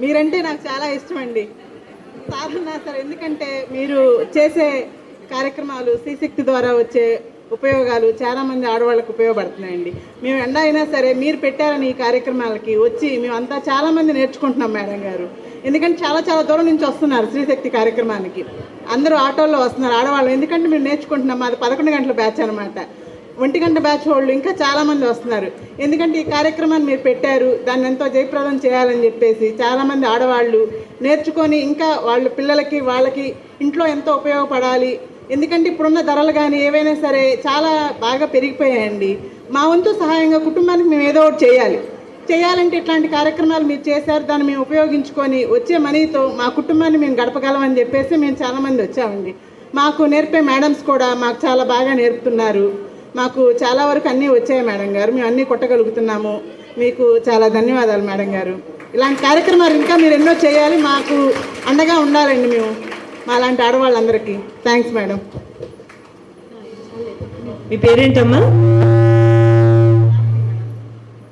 మీరంటే నాకు చాలా ఇష్టం అండి సాధన సార్ ఎందుకంటే మీరు చేసే కార్యక్రమాలు శ్రీశక్తి ద్వారా వచ్చే ఉపయోగాలు చాలామంది ఆడవాళ్ళకు ఉపయోగపడుతున్నాయండి. మేము ఎండ అయినా సరే మీరు పెట్టారని ఈ కార్యక్రమాలకి వచ్చి మేమంతా చాలామంది నేర్చుకుంటున్నాం మేడం గారు. ఎందుకంటే చాలా చాలా దూరం నుంచి వస్తున్నారు శ్రీశక్తి కార్యక్రమానికి. అందరూ ఆటోల్లో వస్తున్నారు ఆడవాళ్ళు. ఎందుకంటే మేము నేర్చుకుంటున్నాం మాది పదకొండు గంటల బ్యాచ్ అనమాట ఒంటిగంట బ్యాచ్ వాళ్ళు ఇంకా చాలామంది వస్తున్నారు. ఎందుకంటే ఈ కార్యక్రమాన్ని మీరు పెట్టారు దాన్ని ఎంతో జయప్రదం చేయాలని చెప్పేసి చాలామంది ఆడవాళ్ళు నేర్చుకొని ఇంకా వాళ్ళ పిల్లలకి వాళ్ళకి ఇంట్లో ఎంతో ఉపయోగపడాలి. ఎందుకంటే ఇప్పుడున్న ధరలు కానీ ఏవైనా సరే చాలా బాగా పెరిగిపోయాయండి. మా వంతు సహాయంగా కుటుంబానికి మేము ఏదో ఒకటి చేయాలి. చేయాలంటే ఇట్లాంటి కార్యక్రమాలు మీరు చేశారు దాన్ని మేము ఉపయోగించుకొని వచ్చే మనీతో మా కుటుంబాన్ని మేము గడపగలమని చెప్పేసి మేము చాలామంది వచ్చామండి. మాకు నేర్పే మేడమ్స్ కూడా మాకు చాలా బాగా నేర్పుతున్నారు. మాకు చాలా వరకు అన్నీ వచ్చాయి మేడం గారు. మేము అన్నీ కొట్టగలుగుతున్నాము. మీకు చాలా ధన్యవాదాలు మేడం గారు. ఇలాంటి కార్యక్రమాలు ఇంకా మీరు ఎన్నో చేయాలి మాకు అండగా ఉండాలండి మేము మా లాంటి ఆడవాళ్ళందరికీ. Thanks madam. మీ పేరేంటమ్మా?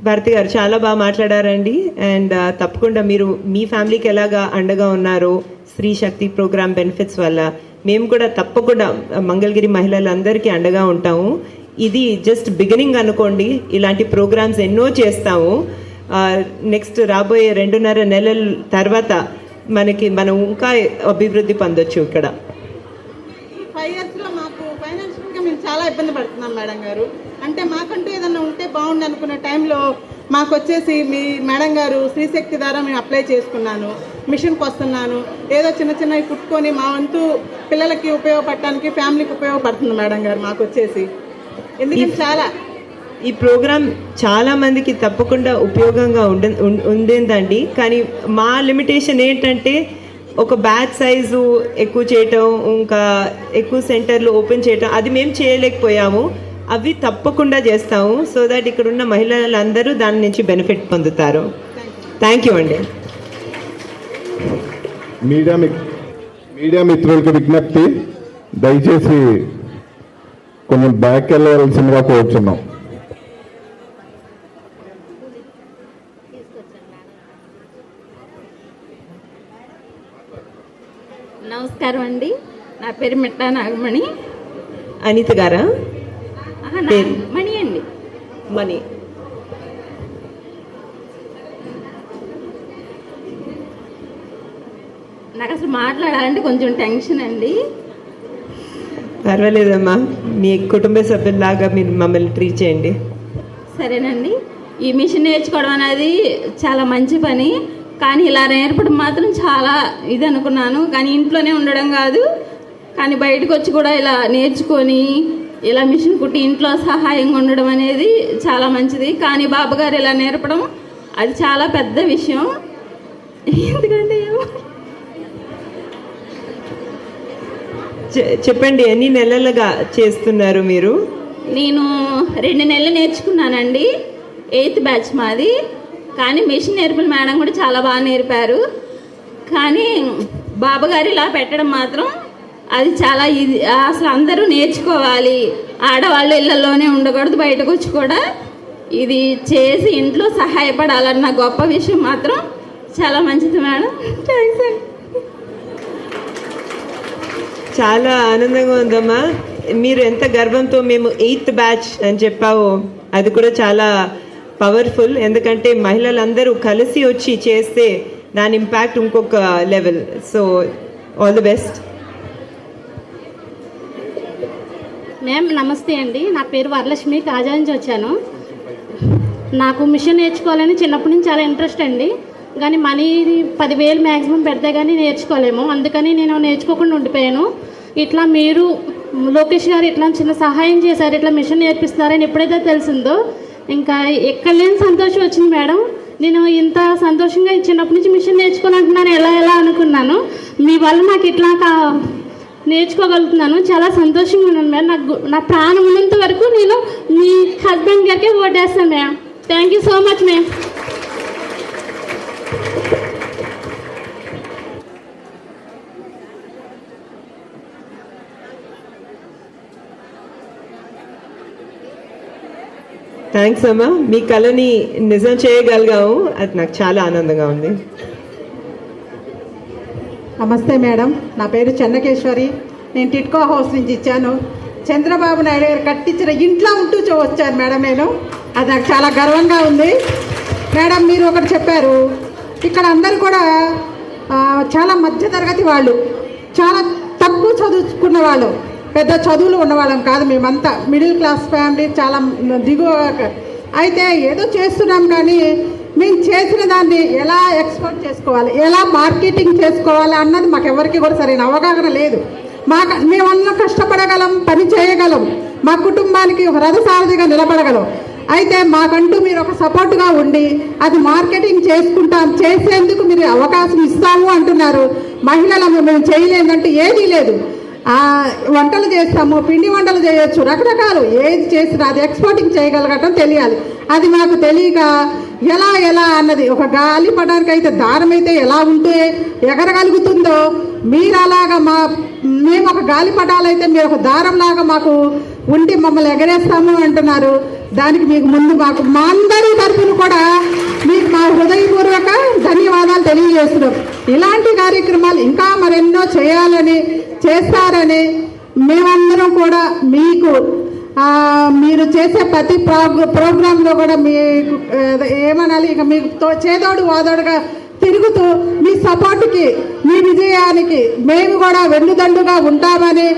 భారతి గారు చాలా బాగా మాట్లాడారండి. అండ్ తప్పకుండా మీరు మీ ఫ్యామిలీకి ఎలాగా అండగా ఉన్నారో స్త్రీ శక్తి ప్రోగ్రామ్ బెనిఫిట్స్ వల్ల మేము కూడా తప్పకుండా మంగళగిరి మహిళలందరికీ అండగా ఉంటాము. ఇది జస్ట్ బిగినింగ్ అనుకోండి ఇలాంటి ప్రోగ్రామ్స్ ఎన్నో చేస్తాము. నెక్స్ట్ రాబోయే రెండున్నర నెలల తర్వాత మనకి మనం ఇంకా అభివృద్ధి పొందొచ్చు ఇక్కడ. ఈ ఫైవ్ ఇయర్స్లో మాకు ఫైనాన్షియల్గా మేము చాలా ఇబ్బంది పడుతున్నాం మేడం గారు. అంటే మాకంటూ ఏదన్నా ఉంటే బాగుండు అనుకున్న టైంలో మాకు వచ్చేసి మీ మేడం గారు శ్రీశక్తి ద్వారా మేము అప్లై చేసుకున్నాను మిషన్కి వస్తున్నాను. ఏదో చిన్న చిన్నవి కుట్టుకొని మా వంతు పిల్లలకి ఉపయోగపడటానికి ఫ్యామిలీకి ఉపయోగపడుతుంది మేడం గారు మాకు వచ్చేసి. ఎందుకంటే చాలా ఈ ప్రోగ్రామ్ చాలా మందికి తప్పకుండా ఉపయోగంగా ఉండ ఉండేదండి. కానీ మా లిమిటేషన్ ఏంటంటే ఒక బ్యాచ్ సైజు ఎక్కువ చేయటం ఇంకా ఎక్కువ సెంటర్లు ఓపెన్ చేయటం అది మేము చేయలేకపోయాము. అవి తప్పకుండా చేస్తాము. సో దట్ ఇక్కడ ఉన్న మహిళలందరూ దాని నుంచి బెనిఫిట్ పొందుతారు. థ్యాంక్ యూ అండి. మీడియా మీడియా మిత్రులకి విజ్ఞప్తి దయచేసి కొంచెం బ్యాక్ వెళ్ళవలసిందిగా కోరుచున్నాం. నమస్కారం అండి. నా పేరు మిట్టా నాగమణి. అనిత గారా? ఆహా, నా- పేరు? మణి అండి. మనీ నాకు అసలు మాట్లాడాలంటే కొంచెం టెన్షన్ అండి. పర్వాలేదమ్మా. మీ కుటుంబ సభ్యుల్లాగా మీరు మమ్మల్ని ట్రీట్ చేయండి. సరేనండి. ఈ మిషన్ నేర్చుకోవడం అనేది చాలా మంచి పని. కానీ ఇలా నేర్పడం మాత్రం చాలా ఇది అనుకున్నాను. కానీ ఇంట్లోనే ఉండడం కాదు. కానీ బయటకు వచ్చి కూడా ఇలా నేర్చుకొని ఇలా మిషన్ కుట్టి ఇంట్లో సహాయంగా ఉండడం అనేది చాలా మంచిది. కానీ బాబు గారు ఇలా నేర్పడం అది చాలా పెద్ద విషయం. ఎందుకంటే చెప్పండి ఎన్ని నెలలుగా చేస్తున్నారు మీరు? నేను రెండు నెలలు నేర్చుకున్నానండి. ఎయిత్ బ్యాచ్ మాది. కానీ మిషన్ నేర్పిన మేడం కూడా చాలా బాగా నేర్పారు. కానీ బాబగారు ఇలా పెట్టడం మాత్రం అది చాలా ఇది అసలు అందరూ నేర్చుకోవాలి. ఆడవాళ్ళు ఇళ్ళల్లోనే ఉండకూడదు బయటకు వచ్చి కూడా ఇది చేసి ఇంట్లో సహాయపడాలన్న గొప్ప విషయం మాత్రం చాలా మంచిది మేడం. థ్యాంక్స్ అండి. చాలా ఆనందంగా ఉందమ్మా. మీరు ఎంత గర్వంతో మేము ఎయిత్ బ్యాచ్ అని చెప్పావో అది కూడా చాలా పవర్ఫుల్. ఎందుకంటే మహిళలందరూ కలిసి వచ్చి చేస్తే దాని ఇంపాక్ట్ ఇంకొక level. So all the best. Ma'am నమస్తే అండి. నా పేరు వరలక్ష్మి. కాజా నుంచి వచ్చాను. నాకు మిషన్ నేర్చుకోవాలని చిన్నప్పటి నుంచి చాలా ఇంట్రెస్ట్ అండి. కానీ మనీ పదివేలు మ్యాక్సిమం పెడితే కానీ నేర్చుకోలేము. అందుకని నేను నేర్చుకోకుండా ఉండిపోయాను. ఇట్లా మీరు లోకేష్ గారు ఇట్లా చిన్న సహాయం చేశారు ఇట్లా మిషన్ నేర్పిస్తున్నారని ఎప్పుడైతే తెలిసిందో ఇంకా ఎక్కడ లేని సంతోషం వచ్చింది మేడం. నేను ఇంత సంతోషంగా చిన్నప్పటి నుంచి మిషన్ నేర్చుకోవాలంటున్నాను ఎలా ఎలా అనుకున్నాను. మీ వల్ల నాకు ఇట్లా కా నేర్చుకోగలుగుతున్నాను. చాలా సంతోషంగా ఉన్నాను మేడం. నాకు నా ప్రాణం ఉన్నంత వరకు నేను మీ హస్బెండ్ గారికి ఓటేస్తాను ma'am thank you so much ma'am thanks అమ్మా మీ కళని నిజం చేయగలిగాము అది నాకు చాలా ఆనందంగా ఉంది. నమస్తే మేడం. నా పేరు చెన్నకేశ్వరి. నేను టిట్కో హౌస్ నుంచి ఇచ్చాను చంద్రబాబు నాయుడు గారు కట్టించిన ఇంట్లో ఉంటూ చూ- వచ్చాను మేడం. నేను. అది నాకు చాలా గర్వంగా ఉంది. మేడం మీరు ఒకటి చెప్పారు. ఇక్కడ అందరు కూడా చాలా చాలా మధ్యతరగతి వాళ్ళు చాలా తక్కువ చదువుకున్న వాళ్ళు పెద్ద చదువులు ఉన్నవాళ్ళం కాదు మేమంతా. మిడిల్ క్లాస్ ఫ్యామిలీ చాలా దిగువ అయితే ఏదో చేస్తున్నాం కానీ మేము చేసిన దాన్ని ఎలా ఎక్స్పోర్ట్ చేసుకోవాలి ఎలా మార్కెటింగ్ చేసుకోవాలి అన్నది మాకు ఎవరికి కూడా సరైన అవగాహన లేదు. మాకు మేమన్నా కష్టపడగలం పని చేయగలం మా కుటుంబానికి ఒక రథసారథిగా నిలబడగలం. అయితే మాకంటూ మీరు ఒక సపోర్ట్గా ఉండి అది మార్కెటింగ్ చేసుకుంటాం చేసేందుకు మీరు అవకాశం ఇస్తాము అంటున్నారు. మహిళలను మేము చేయలేదంటే ఏదీ లేదు. వంటలు చేస్తాము పిండి వంటలు చేయొచ్చు రకరకాలు ఏది చేసినా అది ఎక్స్పోర్టింగ్ చేయగలగటం తెలియాలి. అది మాకు తెలియక ఎలా ఎలా అన్నది ఒక గాలి పడడానికి అయితే దారం అయితే ఎలా ఉంటే ఎగరగలుగుతుందో మీరు అలాగా మా మేము ఒక గాలి పడాలైతే మీరు ఒక దారంలాగా మాకు ఉండి మమ్మల్ని ఎగరేస్తాము అంటున్నారు. దానికి మీకు ముందు మాకు మా అందరి తరఫున కూడా మీకు మా హృదయపూర్వక ధన్యవాదాలు తెలియజేస్తున్నాం. ఇలాంటి కార్యక్రమాలు ఇంకా మరెన్నో చేయాలని చేస్తారని మేమందరం కూడా మీకు మీరు చేసే ప్రతి ప్రోగ్రాంలో కూడా మీకు ఏమనాలి ఇక మీకు తో- చేదోడు వాదోడుగా తిరుగుతూ మీ సపోర్టుకి మీ విజయానికి మేము కూడా వెన్నుదండుగా ఉంటామని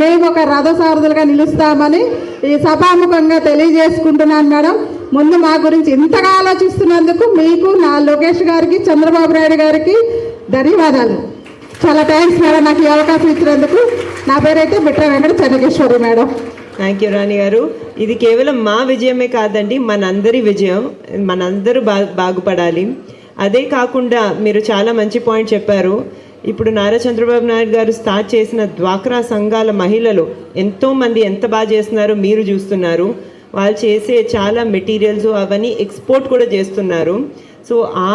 మేము ఒక రథసారథులుగా నిలుస్తామని ఈ సభాముఖంగా తెలియజేసుకుంటున్నాను మేడం. ముందు మా గురించి ఇంతగా ఆలోచిస్తున్నందుకు మీకు నా లోకేష్ గారికి చంద్రబాబు నాయుడు గారికి ధన్యవాదాలు. చాలా థ్యాంక్స్ మేడం నాకు ఈ అవకాశం ఇచ్చినందుకు. నా పేరైతే Bitra Venkata Chennakeshwari madam. Thank you Rani గారు. ఇది కేవలం మా విజయమే కాదండి మనందరి విజయం మనందరూ బా బాగుపడాలి. అదే కాకుండా మీరు చాలా మంచి పాయింట్ చెప్పారు. ఇప్పుడు నారా చంద్రబాబు నాయుడు గారు స్టార్ట్ చేసిన డ్వాక్రా సంఘాల మహిళలు ఎంతోమంది ఎంత బాగా చేస్తున్నారో మీరు చూస్తున్నారు. వాళ్ళు చేసే చాలా మెటీరియల్స్ అవన్నీ ఎక్స్పోర్ట్ కూడా చేస్తున్నారు. సో ఆ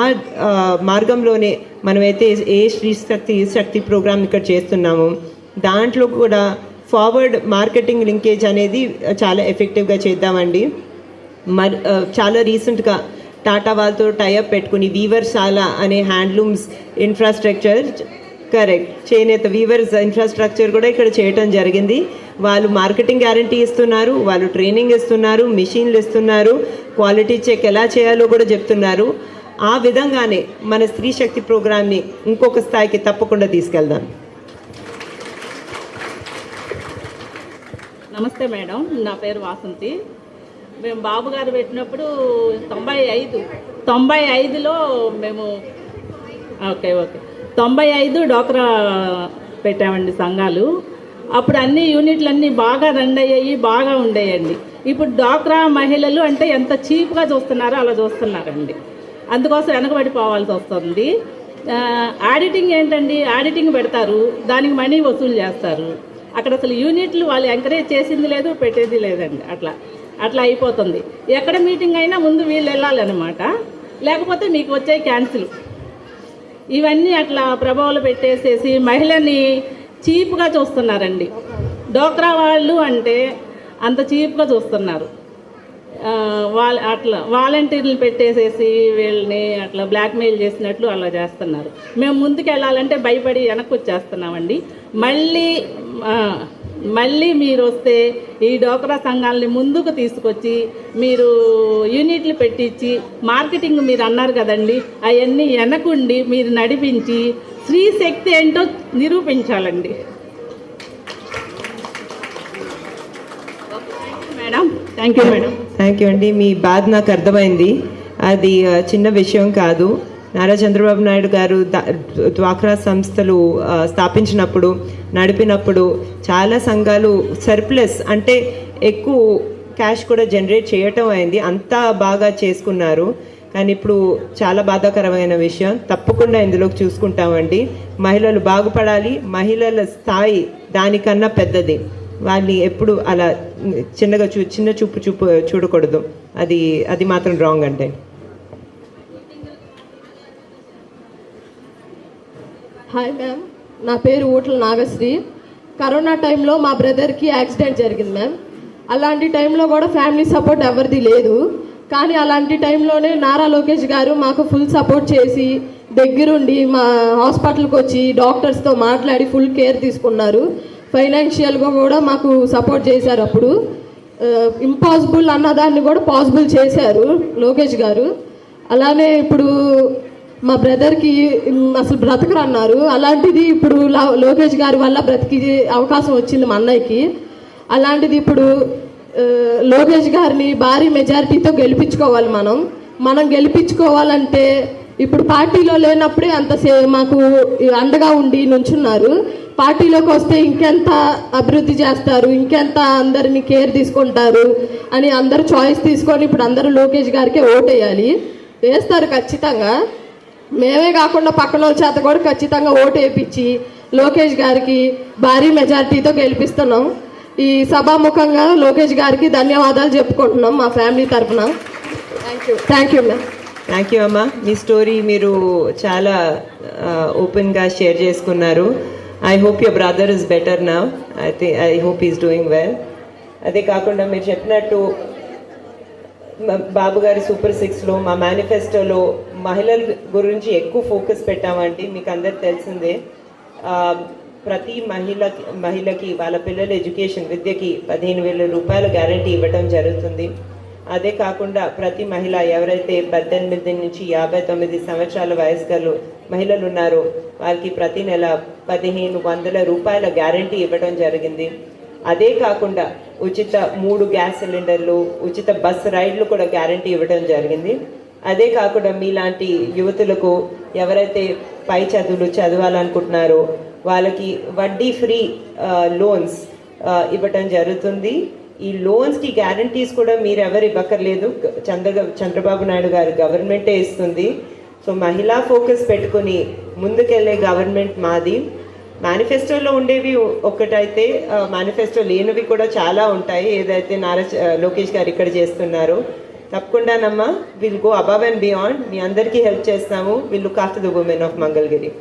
మార్గంలోనే మనమైతే ఏ శ్రీ శక్తి శక్తి ప్రోగ్రామ్ ఇక్కడ చేస్తున్నాము. దాంట్లో కూడా ఫార్వర్డ్ మార్కెటింగ్ లింకేజ్ అనేది చాలా ఎఫెక్టివ్గా చేద్దామండి. మరి చాలా రీసెంట్గా టాటా వాళ్ళతో టైఅప్ పెట్టుకుని వీవర్శాల అనే హ్యాండ్లూమ్స్ ఇన్ఫ్రాస్ట్రక్చర్ కరెక్ట్ చేనేత వీవర్స్ ఇన్ఫ్రాస్ట్రక్చర్ కూడా ఇక్కడ చేయటం జరిగింది. వాళ్ళు మార్కెటింగ్ గ్యారంటీ ఇస్తున్నారు వాళ్ళు ట్రైనింగ్ ఇస్తున్నారు మిషన్లు ఇస్తున్నారు క్వాలిటీ చెక్ ఎలా చేయాలో కూడా చెప్తున్నారు. ఆ విధంగానే మన స్త్రీ శక్తి ప్రోగ్రామ్ని ఇంకొక స్థాయికి తప్పకుండా తీసుకెళ్దాం. నమస్తే మేడం నా పేరు వాసంతి. మేము బాబు గారు పెట్టినప్పుడు తొంభై ఐదు తొంభై ఐదులో మేము ఓకే ఓకే. తొంభై ఐదు డోక్రా పెట్టామండి సంఘాలు. అప్పుడు అన్ని యూనిట్లు అన్నీ బాగా రన్ అయ్యాయి బాగా ఉండేయండి. ఇప్పుడు డ్వాక్రా మహిళలు అంటే ఎంత చీప్గా చూస్తున్నారో అలా చూస్తున్నారండి. అందుకోసం వెనకబడిపోవాల్సి వస్తుంది. ఆడిటింగ్ ఏంటండి? ఆడిటింగ్ పెడతారు దానికి మనీ వసూలు చేస్తారు. అక్కడ అసలు యూనిట్లు వాళ్ళు ఎంకరేజ్ చేసింది లేదు పెట్టేది లేదండి అట్లా. అట్లా అయిపోతుంది. ఎక్కడ మీటింగ్ అయినా ముందు వీళ్ళు వెళ్ళాలన్నమాట. లేకపోతే మీకు వచ్చే క్యాన్సిల్ ఇవన్నీ అట్లా ప్రభావాలు పెట్టేసేసి మహిళని చీప్గా చూస్తున్నారండి. డోక్రా వాళ్ళు అంటే అంత చీప్గా చూస్తున్నారు. వాళ్ళ అట్లా వాలంటీర్లు పెట్టేసేసి వీళ్ళని అట్లా బ్లాక్మెయిల్ చేసినట్లు అలా చేస్తున్నారు. మేము ముందుకు వెళ్ళాలంటే భయపడి వెనక్కి వచ్చేస్తున్నామండి. మళ్ళీ మళ్ళీ మీరు వస్తే ఈ డోక్రా సంఘాలని ముందుకు తీసుకొచ్చి మీరు యూనిట్లు పెట్టించి మార్కెటింగ్ మీరు అన్నారు కదండి అవన్నీ వెనకుండి మీరు నడిపించి స్త్రీ శక్తి ఏంటో నిరూపించాలండి. Madam thank you madam. Thank you అండి మీ బాధ నాకు అర్థమైంది. అది చిన్న విషయం కాదు. నారా చంద్రబాబు నాయుడు గారు ద- డ్వాక్రా సంస్థలు స్థాపించినప్పుడు నడిపినప్పుడు చాలా సంఘాలు సర్ప్లస్ అంటే ఎక్కువ క్యాష్ కూడా జనరేట్ చేయటం అయింది. అంతా బాగా చేసుకున్నారు. కానీ ఇప్పుడు చాలా బాధాకరమైన విషయం. తప్పకుండా ఇందులోకి చూసుకుంటామండి. మహిళలు బాగుపడాలి. మహిళల స్థాయి దానికన్నా పెద్దది. వాళ్ళని ఎప్పుడు అలా చిన్నగా చూ చిన్న చూపు చూపు చూడకూడదు. అది అది మాత్రం రాంగ్ అంటే హాయ్ మ్యామ్ నా పేరు ఊట్ల నాగశ్రీ. కరోనా టైంలో మా బ్రదర్కి యాక్సిడెంట్ జరిగింది మ్యామ్ అలాంటి టైంలో కూడా ఫ్యామిలీ సపోర్ట్ ఎవరిది లేదు. కానీ అలాంటి టైంలోనే నారా లోకేష్ గారు మాకు ఫుల్ సపోర్ట్ చేసి దగ్గరుండి మా హాస్పిటల్కి వచ్చి డాక్టర్స్తో మాట్లాడి ఫుల్ కేర్ తీసుకున్నారు. ఫైనాన్షియల్గా కూడా మాకు సపోర్ట్ చేశారు అప్పుడు. ఇంపాసిబుల్ అన్నదాన్ని కూడా పాసిబుల్ చేశారు లోకేష్ గారు. అలానే ఇప్పుడు మా బ్రదర్కి అసలు బ్రతకరు అన్నారు అలాంటిది ఇప్పుడు లోకేష్ గారి వల్ల బ్రతికి అవకాశం వచ్చింది మా అన్నయ్యకి. అలాంటిది ఇప్పుడు లోకేష్ గారిని భారీ మెజారిటీతో గెలిపించుకోవాలి మనం. మనం గెలిపించుకోవాలంటే ఇప్పుడు పార్టీలో లేనప్పుడే అంత మాకు అండగా ఉండి నుంచున్నారు. పార్టీలోకి వస్తే ఇంకెంత అభివృద్ధి చేస్తారు ఇంకెంత అందరిని కేర్ తీసుకుంటారు అని అందరు చాయిస్ తీసుకొని ఇప్పుడు అందరూ లోకేష్ గారికే ఓటేయాలి. వేస్తారు ఖచ్చితంగా. మేమే కాకుండా పక్కన వాళ్ళ చేత కూడా ఖచ్చితంగా ఓటు వేయించి లోకేష్ గారికి భారీ మెజారిటీతో గెలిపిస్తున్నాం. ఈ సభాముఖంగా లోకేష్ గారికి ధన్యవాదాలు చెప్పుకుంటున్నాం మా ఫ్యామిలీ తరఫున. Thank you thank you ma'am thank you అమ్మా. మీ స్టోరీ మీరు చాలా ఓపెన్గా షేర్ చేసుకున్నారు. I hope your brother is better నా I think I hope is doing well అదే కాకుండా మీరు చెప్పినట్టు బాబు గారి సూపర్ సిక్స్లో మా మేనిఫెస్టోలో మహిళల గురించి ఎక్కువ ఫోకస్ పెట్టామండి మీకు అందరికి తెలిసిందే. ప్రతి మహిళ మహిళకి వాళ్ళ పిల్లల ఎడ్యుకేషన్ విద్యకి పదిహేను వేల రూపాయల గ్యారంటీ ఇవ్వడం జరుగుతుంది. అదే కాకుండా ప్రతి మహిళ ఎవరైతే పద్దెనిమిది నుంచి యాభై తొమ్మిది సంవత్సరాల వయసు గల మహిళలు ఉన్నారో వారికి ప్రతి నెల పదిహేను వందల రూపాయల గ్యారంటీ ఇవ్వడం జరిగింది. అదే కాకుండా ఉచిత మూడు గ్యాస్ సిలిండర్లు ఉచిత బస్ రైడ్లు కూడా గ్యారంటీ ఇవ్వడం జరిగింది. అదే కాకుండా మీలాంటి యువతులకు ఎవరైతే పై చదువులు చదవాలనుకుంటున్నారో వాళ్ళకి వడ్డీ ఫ్రీ లోన్స్ ఇవ్వటం జరుగుతుంది. ఈ లోన్స్కి గ్యారంటీస్ కూడా మీరు ఎవరు ఇవ్వక్కర్లేదు చంద్ర చంద్రబాబు నాయుడు గారు గవర్నమెంటే ఇస్తుంది. సో మహిళా ఫోకస్ పెట్టుకుని ముందుకెళ్ళే గవర్నమెంట్ మాది. మేనిఫెస్టోలో ఉండేవి ఒక్కటైతే మేనిఫెస్టో లేనివి కూడా చాలా ఉంటాయి. ఏదైతే నారా లోకేష్ గారు ఇక్కడ చేస్తున్నారో తప్పకుండానమ్మా will go above and beyond. మీ అందరికీ హెల్ప్ చేస్తాము. Will look after the women of Mangalagiri.